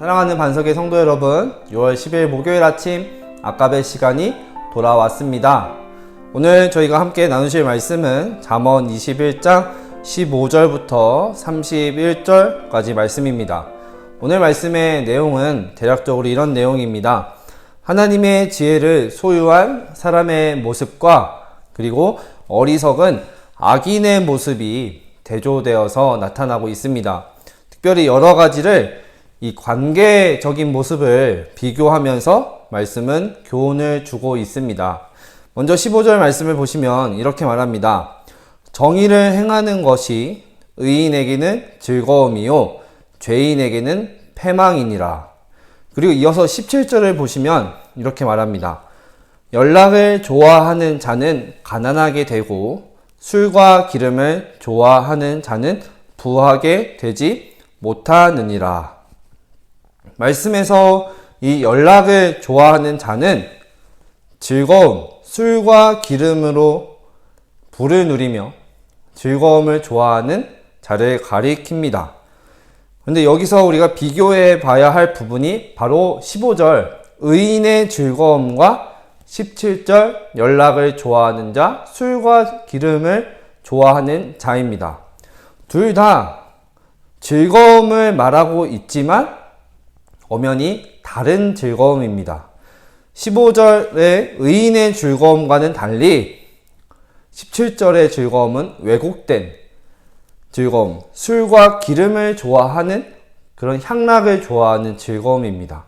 사랑하는 반석의 성도 여러분, 6월 10일 목요일 아침 아까의 시간이 돌아왔습니다. 오늘 저희가 함께 나누실 말씀은 잠언 21장 15절부터 31절까지 말씀입니다. 오늘 말씀의 내용은 대략적으로 이런 내용입니다. 하나님의 지혜를 소유한 사람의 모습과 그리고 어리석은 악인의 모습이 대조되어서 나타나고 있습니다. 특별히 여러 가지를 이 관계적인 모습을 비교하면서 말씀은 교훈을 주고 있습니다. 먼저 15절 말씀을 보시면 이렇게 말합니다. 정의를 행하는 것이 의인에게는 즐거움이요, 죄인에게는 패망이니라. 그리고 이어서 17절을 보시면 이렇게 말합니다. 연락을 좋아하는 자는 가난하게 되고 술과 기름을 좋아하는 자는 부하게 되지 못하느니라. 말씀에서 이 연락을 좋아하는 자는 즐거움, 술과 기름으로 불을 누리며 즐거움을 좋아하는 자를 가리킵니다. 근데 여기서 우리가 비교해 봐야 할 부분이 바로 15절 의인의 즐거움과 17절 연락을 좋아하는 자, 술과 기름을 좋아하는 자입니다. 둘 다 즐거움을 말하고 있지만 엄연히 다른 즐거움입니다. 15절의 의인의 즐거움과는 달리 17절의 즐거움은 왜곡된 즐거움, 술과 기름을 좋아하는 그런 향락을 좋아하는 즐거움입니다.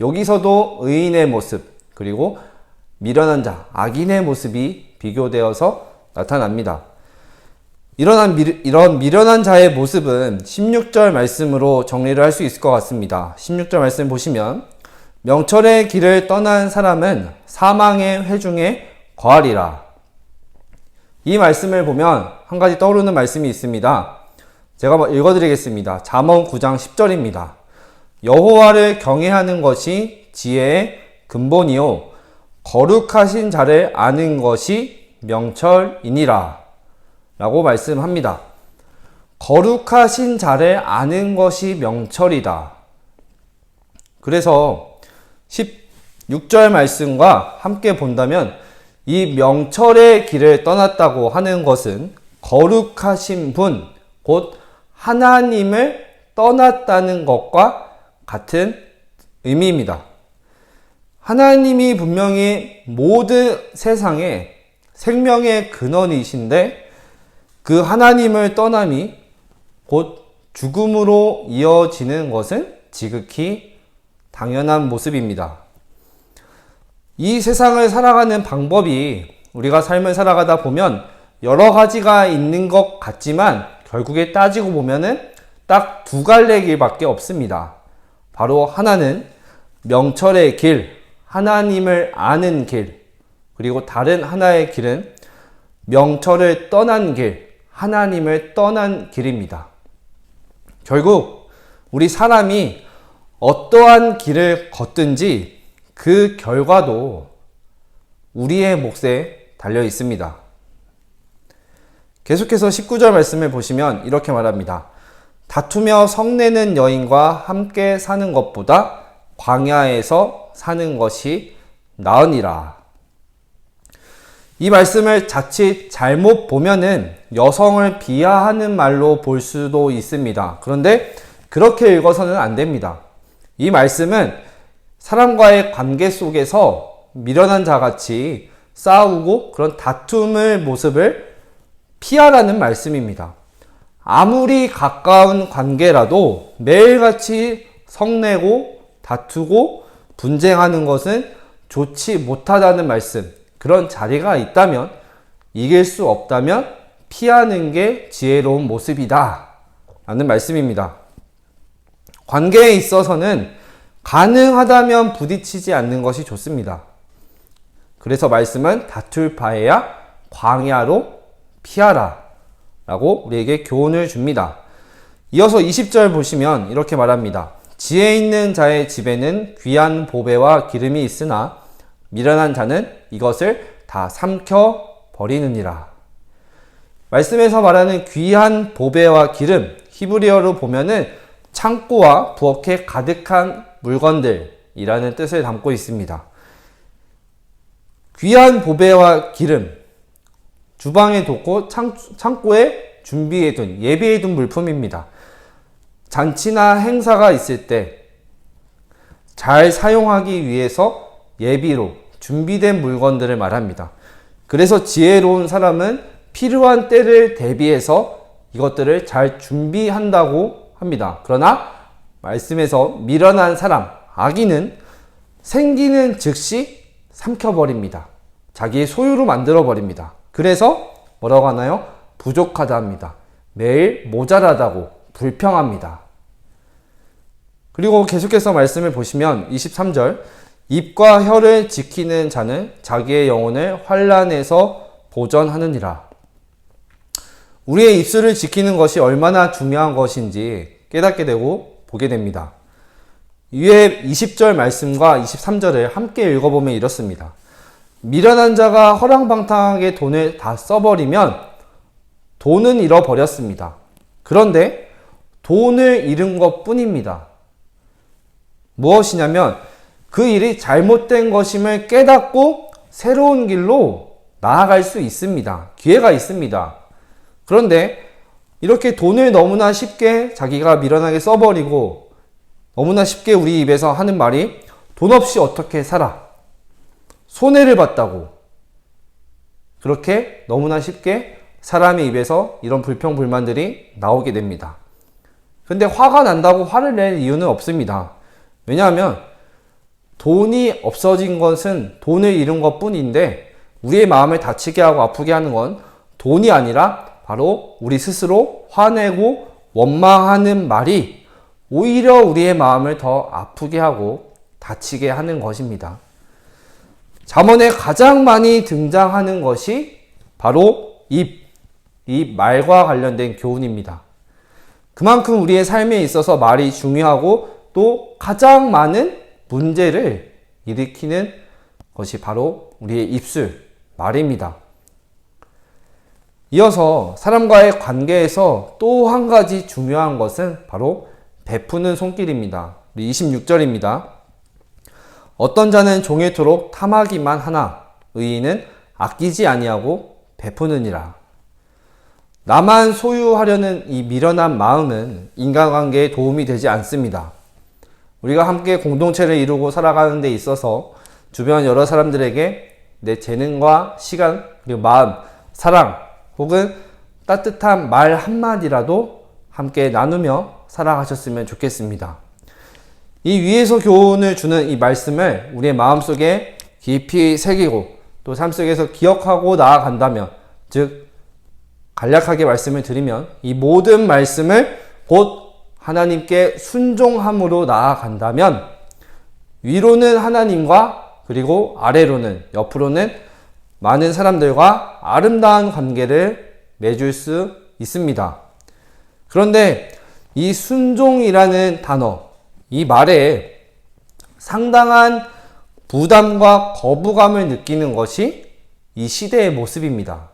여기서도 의인의 모습, 그리고 미련한 자, 악인의 모습이 비교되어서 나타납니다. 이런, 이런 미련한 자의 모습은 16절 말씀으로 정리를 할 수 있을 것 같습니다. 16절 말씀 보시면 명철의 길을 떠난 사람은 사망의 회중에 거하리라. 이 말씀을 보면 한 가지 떠오르는 말씀이 있습니다. 제가 읽어드리겠습니다. 잠언 9장 10절입니다. 여호와를 경외하는 것이 지혜의 근본이요 거룩하신 자를 아는 것이 명철이니라. 라고 말씀합니다. 거룩하신 자를 아는 것이 명철이다. 그래서 16절 말씀과 함께 본다면 이 명철의 길을 떠났다고 하는 것은 거룩하신 분, 곧 하나님을 떠났다는 것과 같은 의미입니다. 하나님이 분명히 모든 세상에 생명의 근원이신데 그 하나님을 떠남이 곧 죽음으로 이어지는 것은 지극히 당연한 모습입니다. 이 세상을 살아가는 방법이 우리가 삶을 살아가다 보면 여러 가지가 있는 것 같지만 결국에 따지고 보면은 딱 두 갈래 길밖에 없습니다. 바로 하나는 명철의 길, 하나님을 아는 길, 그리고 다른 하나의 길은 명철을 떠난 길, 하나님을 떠난 길입니다. 결국 우리 사람이 어떠한 길을 걷든지 그 결과도 우리의 몫에 달려 있습니다. 계속해서 19절 말씀을 보시면 이렇게 말합니다. 다투며 성내는 여인과 함께 사는 것보다 광야에서 사는 것이 나으니라. 이 말씀을 자칫 잘못 보면은 여성을 비하하는 말로 볼 수도 있습니다. 그런데 그렇게 읽어서는 안 됩니다. 이 말씀은 사람과의 관계 속에서 미련한 자 같이 싸우고 그런 다툼의 모습을 피하라는 말씀입니다. 아무리 가까운 관계라도 매일같이 성내고 다투고 분쟁하는 것은 좋지 못하다는 말씀. 그런 자리가 있다면 이길 수 없다면 피하는 게 지혜로운 모습이다. 라는 말씀입니다. 관계에 있어서는 가능하다면 부딪히지 않는 것이 좋습니다. 그래서 말씀은 다툴 바에야 광야로 피하라. 라고 우리에게 교훈을 줍니다. 이어서 20절 보시면 이렇게 말합니다. 지혜 있는 자의 집에는 귀한 보배와 기름이 있으나 미련한 자는 이것을 다 삼켜 버리느니라. 말씀에서 말하는 귀한 보배와 기름, 히브리어로 보면은 창고와 부엌에 가득한 물건들이라는 뜻을 담고 있습니다. 귀한 보배와 기름, 주방에 뒀고 창, 창고에 준비해둔, 예비해둔 물품입니다. 잔치나 행사가 있을 때 잘 사용하기 위해서 예비로 준비된 물건들을 말합니다. 그래서 지혜로운 사람은 필요한 때를 대비해서 이것들을 잘 준비한다고 합니다. 그러나 말씀에서 미련한 사람, 악인은 생기는 즉시 삼켜버립니다. 자기의 소유로 만들어버립니다. 그래서 뭐라고 하나요? 부족하다 합니다. 매일 모자라다고 불평합니다. 그리고 계속해서 말씀을 보시면 23절 입과 혀를 지키는 자는 자기의 영혼을 환란에서 보전하느니라. 우리의 입술을 지키는 것이 얼마나 중요한 것인지 깨닫게 되고 보게 됩니다. 위에 20절 말씀과 23절을 함께 읽어보면 이렇습니다. 미련한 자가 허랑방탕하게 돈을 다 써버리면 돈은 잃어버렸습니다. 그런데 돈을 잃은 것 뿐입니다. 무엇이냐면 그 일이 잘못된 것임을 깨닫고 새로운 길로 나아갈 수 있습니다. 기회가 있습니다. 그런데 이렇게 돈을 너무나 쉽게 자기가 미련하게 써버리고 너무나 쉽게 우리 입에서 하는 말이 돈 없이 어떻게 살아? 손해를 봤다고. 그렇게 너무나 쉽게 사람의 입에서 이런 불평불만들이 나오게 됩니다. 근데 화가 난다고 화를 낼 이유는 없습니다. 왜냐하면 돈이 없어진 것은 돈을 잃은 것 뿐인데 우리의 마음을 다치게 하고 아프게 하는 건 돈이 아니라 바로 우리 스스로 화내고 원망하는 말이 오히려 우리의 마음을 더 아프게 하고 다치게 하는 것입니다. 잠언에 가장 많이 등장하는 것이 바로 입, 이 말과 관련된 교훈입니다. 그만큼 우리의 삶에 있어서 말이 중요하고 또 가장 많은 문제를 일으키는 것이 바로 우리의 입술, 말입니다. 이어서 사람과의 관계에서 또 한 가지 중요한 것은 바로 베푸는 손길입니다. 26절입니다. 어떤 자는 종일토록 탐하기만 하나 의인은 아끼지 아니하고 베푸느니라. 나만 소유하려는 이 미련한 마음은 인간관계에 도움이 되지 않습니다. 우리가 함께 공동체를 이루고 살아가는 데 있어서 주변 여러 사람들에게 내 재능과 시간, 그리고 마음, 사랑, 혹은 따뜻한 말 한마디라도 함께 나누며 살아가셨으면 좋겠습니다. 이 위에서 교훈을 주는 이 말씀을 우리의 마음속에 깊이 새기고 또 삶 속에서 기억하고 나아간다면, 즉, 간략하게 말씀을 드리면 이 모든 말씀을 곧 하나님께 순종함으로 나아간다면 위로는 하나님과 그리고 아래로는 옆으로는 많은 사람들과 아름다운 관계를 맺을 수 있습니다. 그런데 이 순종이라는 단어, 이 말에 상당한 부담과 거부감을 느끼는 것이 이 시대의 모습입니다.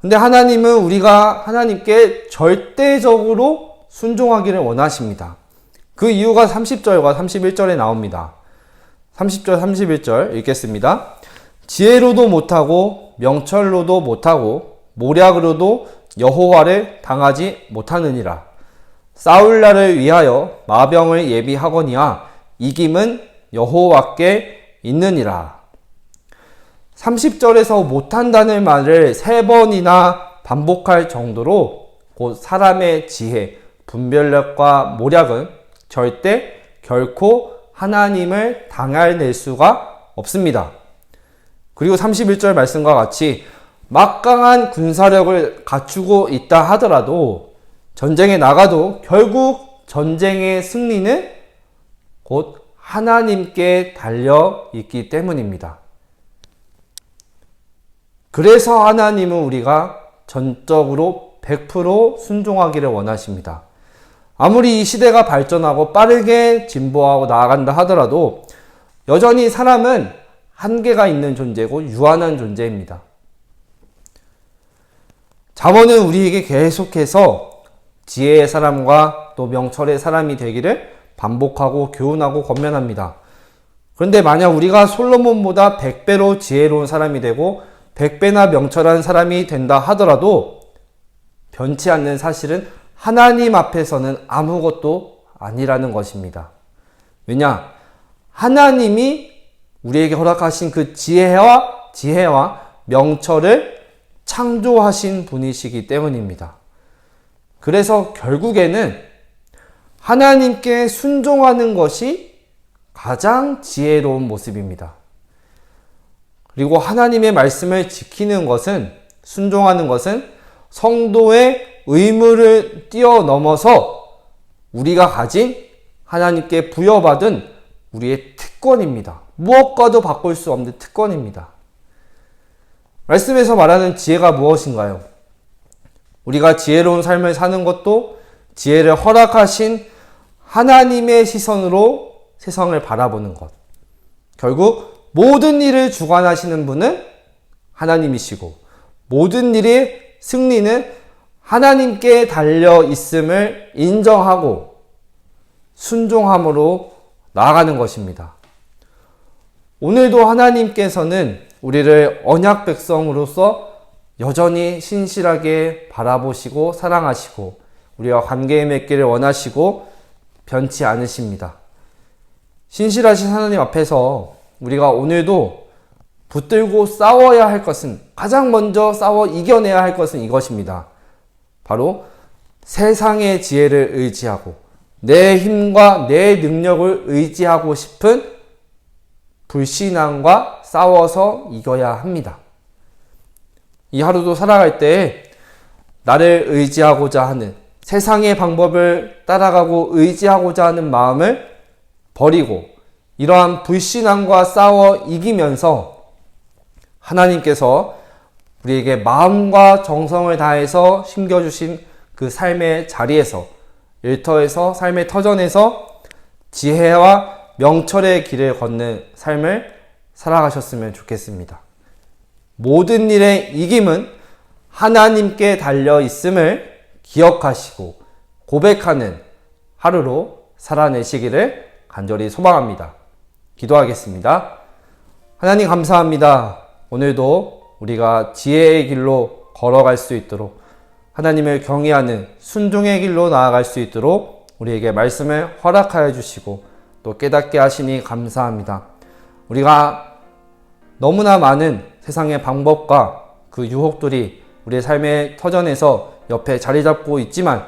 근데 하나님은 우리가 하나님께 절대적으로 순종하기를 원하십니다. 그 이유가 30절과 31절에 나옵니다. 30절, 31절 읽겠습니다. 지혜로도 못하고 명철로도 못하고 모략으로도 여호와를 당하지 못하느니라. 싸울 날을 위하여 마병을 예비하거니와 이김은 여호와께 있느니라. 30절에서 못한다는 말을 세 번이나 반복할 정도로 곧 사람의 지혜, 분별력과 모략은 절대 결코 하나님을 당할낼 수가 없습니다. 그리고 31절 말씀과 같이 막강한 군사력을 갖추고 있다 하더라도 전쟁에 나가도 결국 전쟁의 승리는 곧 하나님께 달려 있기 때문입니다. 그래서 하나님은 우리가 전적으로 100% 순종하기를 원하십니다. 아무리 이 시대가 발전하고 빠르게 진보하고 나아간다 하더라도 여전히 사람은 한계가 있는 존재고 유한한 존재입니다. 자본은 우리에게 계속해서 지혜의 사람과 또 명철의 사람이 되기를 반복하고 교훈하고 권면합니다. 그런데 만약 우리가 솔로몬보다 100배로 지혜로운 사람이 되고 100배나 명철한 사람이 된다 하더라도 변치 않는 사실은 하나님 앞에서는 아무것도 아니라는 것입니다. 왜냐? 하나님이 우리에게 허락하신 그 지혜와 지혜와 명철을 창조하신 분이시기 때문입니다. 그래서 결국에는 하나님께 순종하는 것이 가장 지혜로운 모습입니다. 그리고 하나님의 말씀을 지키는 것은, 순종하는 것은 성도의 의무를 뛰어넘어서 우리가 가진 하나님께 부여받은 우리의 특권입니다. 무엇과도 바꿀 수 없는 특권입니다. 말씀에서 말하는 지혜가 무엇인가요? 우리가 지혜로운 삶을 사는 것도 지혜를 허락하신 하나님의 시선으로 세상을 바라보는 것. 결국 모든 일을 주관하시는 분은 하나님이시고 모든 일의 승리는 하나님께 달려 있음을 인정하고 순종함으로 나아가는 것입니다. 오늘도 하나님께서는 우리를 언약 백성으로서 여전히 신실하게 바라보시고 사랑하시고 우리와 관계 맺기를 원하시고 변치 않으십니다. 신실하신 하나님 앞에서 우리가 오늘도 붙들고 싸워야 할 것은 가장 먼저 싸워 이겨내야 할 것은 이것입니다. 바로 세상의 지혜를 의지하고 내 힘과 내 능력을 의지하고 싶은 불신앙과 싸워서 이겨야 합니다. 이 하루도 살아갈 때 나를 의지하고자 하는 세상의 방법을 따라가고 의지하고자 하는 마음을 버리고 이러한 불신앙과 싸워 이기면서 하나님께서 우리에게 마음과 정성을 다해서 심겨주신 그 삶의 자리에서 일터에서 삶의 터전에서 지혜와 명철의 길을 걷는 삶을 살아가셨으면 좋겠습니다. 모든 일의 이김은 하나님께 달려 있음을 기억하시고 고백하는 하루로 살아내시기를 간절히 소망합니다. 기도하겠습니다. 하나님 감사합니다. 오늘도 우리가 지혜의 길로 걸어갈 수 있도록 하나님을 경외하는 순종의 길로 나아갈 수 있도록 우리에게 말씀을 허락하여 주시고 또 깨닫게 하시니 감사합니다. 우리가 너무나 많은 세상의 방법과 그 유혹들이 우리의 삶의 터전에서 옆에 자리 잡고 있지만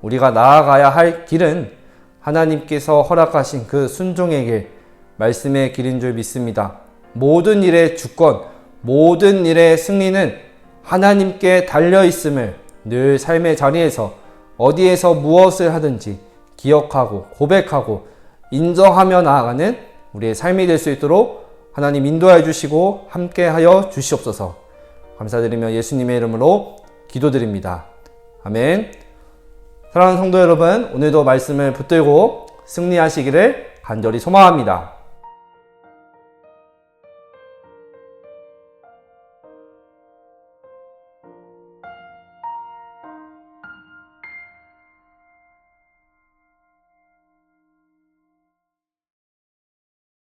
우리가 나아가야 할 길은 하나님께서 허락하신 그 순종의 길, 말씀의 길인 줄 믿습니다. 모든 일의 주권, 모든 일의 승리는 하나님께 달려 있음을 늘 삶의 자리에서 어디에서 무엇을 하든지 기억하고 고백하고 인정하며 나아가는 우리의 삶이 될 수 있도록 하나님 인도하여 주시고 함께하여 주시옵소서. 감사드리며 예수님의 이름으로 기도드립니다. 아멘. 사랑하는 성도 여러분, 오늘도 말씀을 붙들고 승리하시기를 간절히 소망합니다.